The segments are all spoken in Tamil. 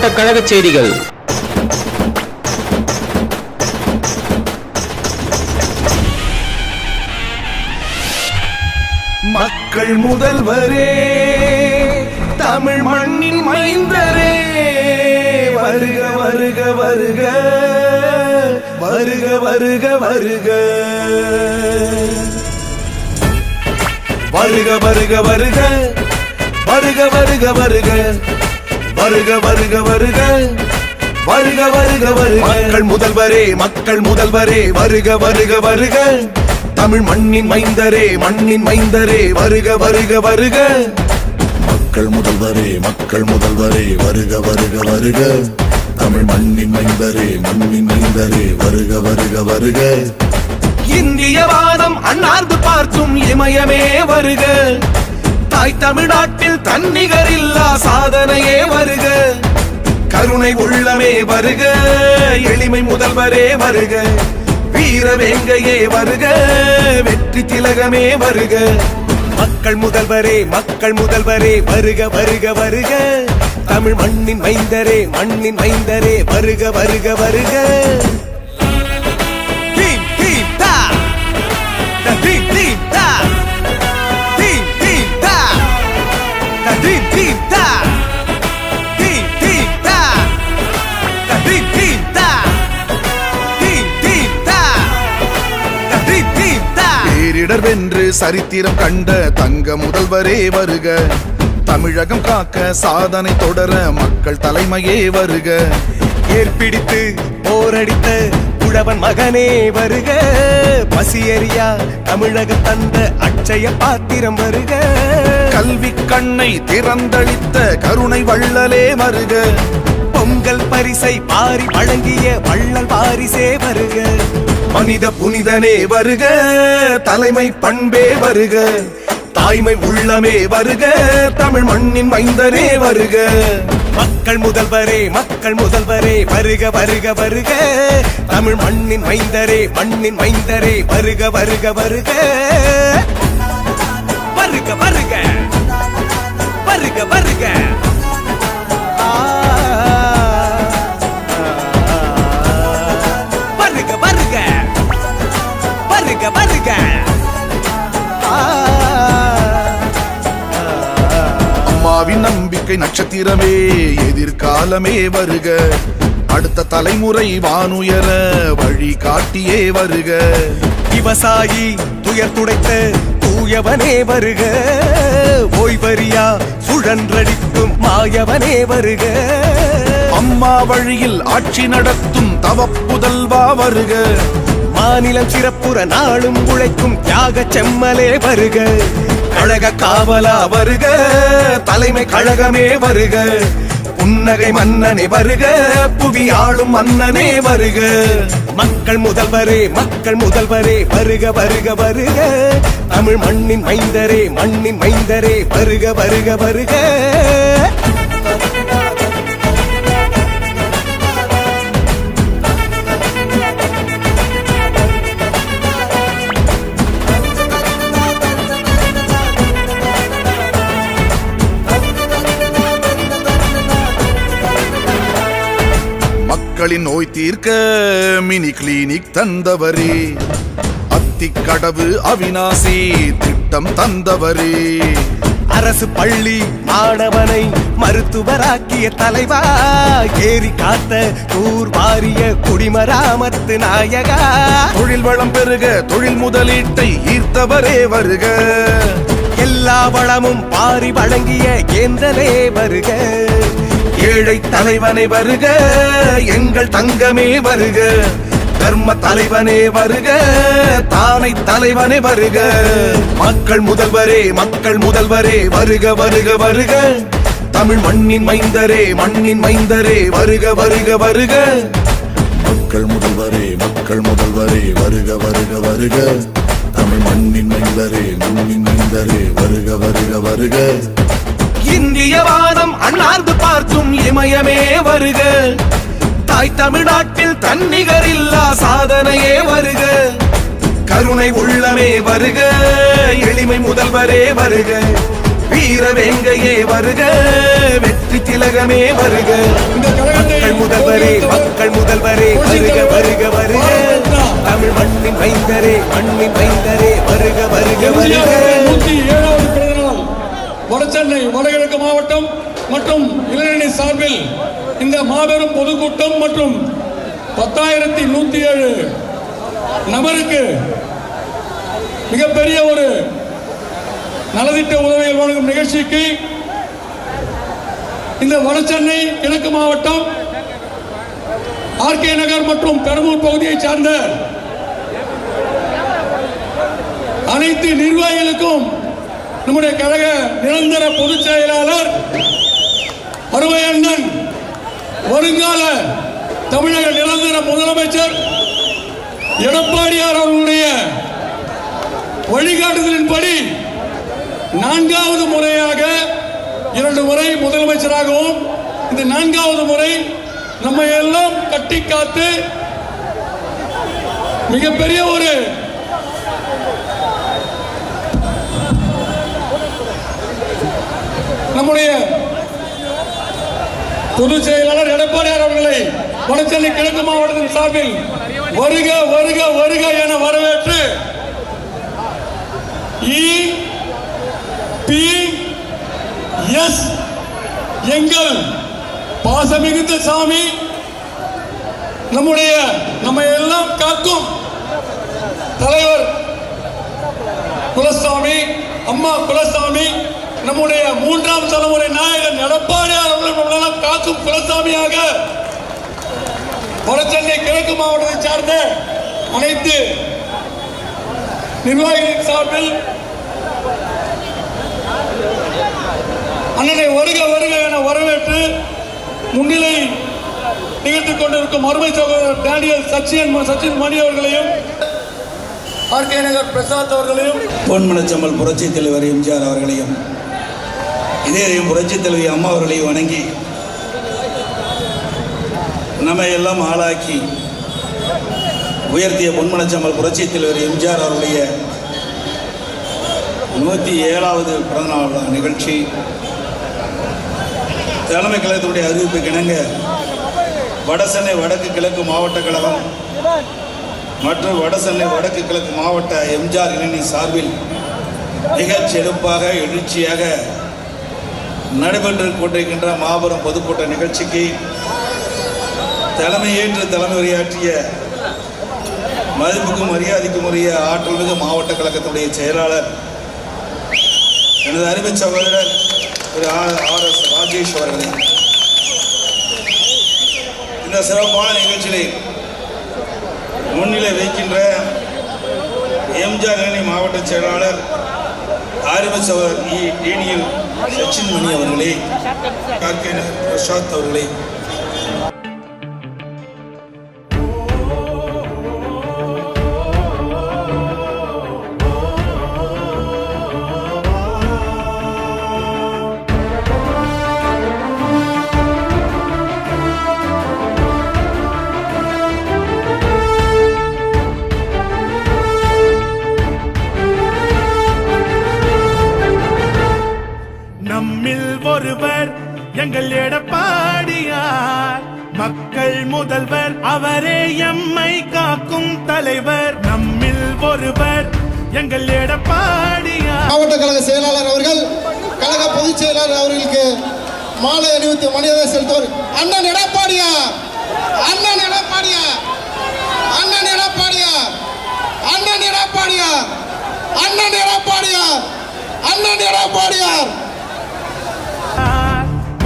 மாவட்ட கழக செய்திகள். மக்கள் முதல்வரே தமிழ் மண்ணின் மைந்தரே வருக வருக வருக வருக வருக வருக. வருக வருக வருக வருக வருக வருக. வருக வருக வருக. வருக வருக வருக. மக்கள் முதல்வரே மக்கள் முதல்வரே. வருக வருக வருக. தமிழ் மண்ணின் மைந்தரே மண்ணின் மைந்தரே. வருக வருக வருக. மக்கள் முதல்வரே மக்கள் முதல்வரே. வருக வருக வருக. தமிழ் மண்ணின் மைந்தரே மண்ணின் மைந்தரே. வருக வருக வருக. இந்திய வாதம் அண்ணாந்து பார்க்கும் இமயமே வருக. தாய் தமிழ்நாட்டில் தன்னிகரில்லா சாதனையே வருக கருணை உள்ளமே வருக எளிமை முதல்வரே வருக வீர வேங்கையே வருக வெற்றி திலகமே வருக மக்கள் முதல்வரே மக்கள் முதல்வரே வருக வருக வருக தமிழ் மண்ணின் மைந்தரே மண்ணின் மைந்தரே வருக வருக வருக தீ தீ தா பேரிடர் வென்று சரித்திரம் கண்ட தங்க முதல்வரே வருக. தமிழகம் காக்க சாதனை தொடர மக்கள் தலைமையே வருக. ஏற்பிடித்து போரடித்த உழவன் மகனே வருக. பசியறியா தமிழகம் தந்த அட்சய பாத்திரம் வருக. கல்வி கண்ணை திறந்தளித்த கருணை வள்ளலே வருக பொங்கல் பரிசை பாரி வழங்கிய வள்ளல் பாரிசே வருக மனித புனிதனே வருக தலைமை பண்பே வருக. தாய்மை உள்ளமே வருக தமிழ் மண்ணின் மைந்தரே வருக. மக்கள் முதல்வரே மக்கள் முதல்வரே வருக வருக வருக. தமிழ் மண்ணின் மைந்தரே மண்ணின் மைந்தரே வருக வருக வருக. வருக வருக. வருக வருக. வருக வருக. வருக வருக. அம்மாவின் நம்பிக்கை நட்சத்திரமே எதிர்காலமே வருக. அடுத்த தலைமுறை வானுயர வழி காட்டியே வருக. விவசாயி துயர் துடைத்த தூயவனே வருக. ஓய்வரியா சுழன்றடிக்கும் மாயவனே வருக. அம்மா வழியில் ஆட்சி நடத்தும் தவப்புதல்வா வருக. மாநிலம் சிறப்புற நாளும் உழைக்கும் தியாக செம்மலே வருக. கழக காவலா வருக. தலைமை கழகமே வருக. புன்னகை மன்னனே வருக புவி ஆளும் மன்னனே வருக. மக்கள் முதல்வரே மக்கள் முதல்வரே வருக வருக வருக. தமிழ் மண்ணின் மைந்தரே மண்ணின் மைந்தரே வருக வருக வருக. மக்களின் நோய் தீர்க்க மினி கிளினிக் தந்தவரே. அத்திக்கடவு அவினாசி திட்டம் தந்தவரே. அரசு பள்ளி மாணவனை மருத்துவராக்கிய தலைவா ஏறி காத்த தூர் வாரிய குடிமராமத்து நாயகா. தொழில் வளம் பெருக தொழில் முதலீட்டை ஈர்த்தவரே வருக. எல்லா வளமும் பாரி வழங்கிய ஏந்தனே வருக. ஏழை தலைவனை வருக எங்கள் தங்கமே வருக தர்ம தலைவனே வருக தானை தலைவனே வருக. மக்கள் முதல்வரே மக்கள் முதல்வரே வருக வருக வருக. தமிழ் மண்ணின் மைந்தரே மண்ணின் மைந்தரே வருக வருக வருக. மக்கள் முதல்வரே மக்கள் முதல்வரே வருக வருக வருக. தமிழ் மண்ணின் மைந்தரே மண்ணின் மைந்தரே வருக வருக வருக. இந்திய வாதம் அண்ணா தாயகமே வருக. தாய் தமிழ்நாட்டில் தன்னிகர் இல்லா சாதனையே வருக. கருணை உள்ளமே வருக. எளிமை முதல்வரே வருக. வீரவேங்கையே வருக. வெற்றி திலகமே வருக. மக்கள் முதல்வரே மக்கள் முதல்வரே வருக வருக வருக. தமிழ் மண்ணின் வைந்தரே மண்ணின் வைந்தரே வருக வருக வருக. மற்றும் இளைஞரணி சார்பில் இந்த மாபெரும் பொதுக்கூட்டம் மற்றும் பத்தாயிரத்தி நூத்தி ஏழு நபருக்கு மிகப்பெரிய ஒரு நலத்திட்ட உதவிகள் வழங்கும் நிகழ்ச்சிக்கு இந்த வடசென்னை கிழக்கு மாவட்டம் ஆர்கே நகர் மற்றும் பெரம்பூர் பகுதியைச் சார்ந்த அனைத்து நிர்வாகிகளுக்கும் நம்முடைய கழக நிரந்தர பொதுச் செயலாளர் அருமையண்ணன் வருங்கால தமிழக நிரந்தர முதலமைச்சர் எடப்பாடியார் அவர்களுடைய வழிகாட்டுதலின்படி நான்காவது முறையாக இரண்டு முறை முதலமைச்சராகவும் இந்த நான்காவது முறை நம்ம எல்லாம் கட்டி காத்து மிகப்பெரிய ஒரு நம்முடைய பொதுச் செயலாளர் எடப்பாடியார் அவர்களை வடசென்னை கிழக்கு மாவட்டத்தின் சார்பில் வருக வருக வருக என வரவேற்று இ பி எஸ் எங்கள் பாசமிகுந்த சாமி நம்முடைய நம்ம எல்லாம் காக்கும் தலைவர் குலசாமி அம்மா குலசாமி நம்முடைய மூன்றாம் தலைமுறை நாயகன் எடப்பாடியார் அவர்கள் காக்கும் குலசாமியாக. வடசென்னை கிழக்கு மாவட்டத்தை சார்ந்த அனைத்து நிர்வாகிகளின் சார்பில் அண்ணனை வருக வருக என வரவேற்று முன்னிலை நிகழ்த்திக் கொண்டிருக்கும் அருமை சகோதரர் டேனியல் சச்சின் சச்சின் மணி அவர்களையும் ஆர்கே நகர் பிரசாத் அவர்களையும் பொன்மனச்சம்மல் புரட்சித் தலைவர் எம்ஜிஆர் அவர்களையும் இணையரையும் புரட்சி தலைவி அம்மா அவர்களையும் வணங்கி நம்மை எல்லாம் ஆளாக்கி உயர்த்திய பொன்மனச்சம்மல் புரட்சி தலைவர் எம்ஜிஆர் அவருடைய நூற்றி ஏழாவது பிறந்தநாள் நிகழ்ச்சி. தலைமை கழகத்தினுடைய அறிவிப்பு கிணங்க வடசென்னை வடக்கு கிழக்கு மாவட்ட கழகம் மற்றும் வடசென்னை வடக்கு கிழக்கு மாவட்ட எம்ஜிஆர் இளைஞர் சார்பில் மிகச் சிறப்பாக எழுச்சியாக நடைபெற்று கொண்டிருக்கின்ற மாபெரும் பொதுக்கூட்ட நிகழ்ச்சிக்கு தலைமையேற்று தலைமை உரையாற்றிய மதிப்புக்கும் மரியாதைக்கும் உரிய ஆற்றல்மிகு மாவட்ட கழகத்துடைய செயலாளர் எனது அருமை சகோதரர் திரு ஆர் எஸ் ராஜேஷ் அவர்களே. இந்த சிறப்பான நிகழ்ச்சியிலே முன்னிலை வைக்கின்ற எம்ஜிஆர் மாவட்ட செயலாளர் ஆரிம சகோதரர் இ டேனியல் சச்சின் மணி அவர்களே கார்கே பிரசாத் அவர்களே காக்கும் தலைவர் நம்மில் ஒருவர். எங்கள் எடப்பாடியார். மாவட்ட கழக செயலாளர் அவர்கள் கழக பொதுச் செயலாளர் அவர்களுக்கு மாலை அணிவித்து மரியாதை செலுத்துவார். அண்ணன் எடப்பாடியா அண்ணன் எடப்பாடியா அண்ணன் எடப்பாடியா அண்ணன் எடப்பாடியா அண்ணன் எடப்பாடியா அண்ணன் எடப்பாடியார்.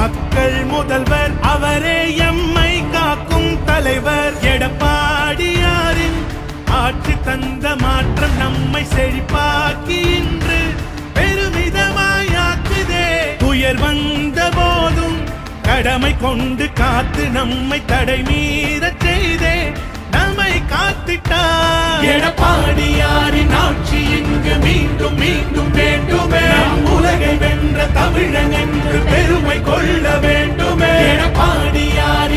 மக்கள் முதல்வர் அவரே எம்மை காக்கும் தலைவர் எடப்பாடியாரின் ஆட்சி தந்த மாற்றம் நம்மை செழிப்பாக்கி இன்று பெருமிதமாயாக்குதே துயர் வந்த போதும் கடமை கொண்டு காத்து நம்மை தடை மீறச் செய்தே. நம்மை காத்திட்டார் எடப்பாடியாரின் ஆட்சி இங்கு மீண்டும் மீண்டும் வேண்டுமே. உலகை வென்ற தமிழன் என்று பெருமை கொள்ள வேண்டுமே. எடப்பாடியார்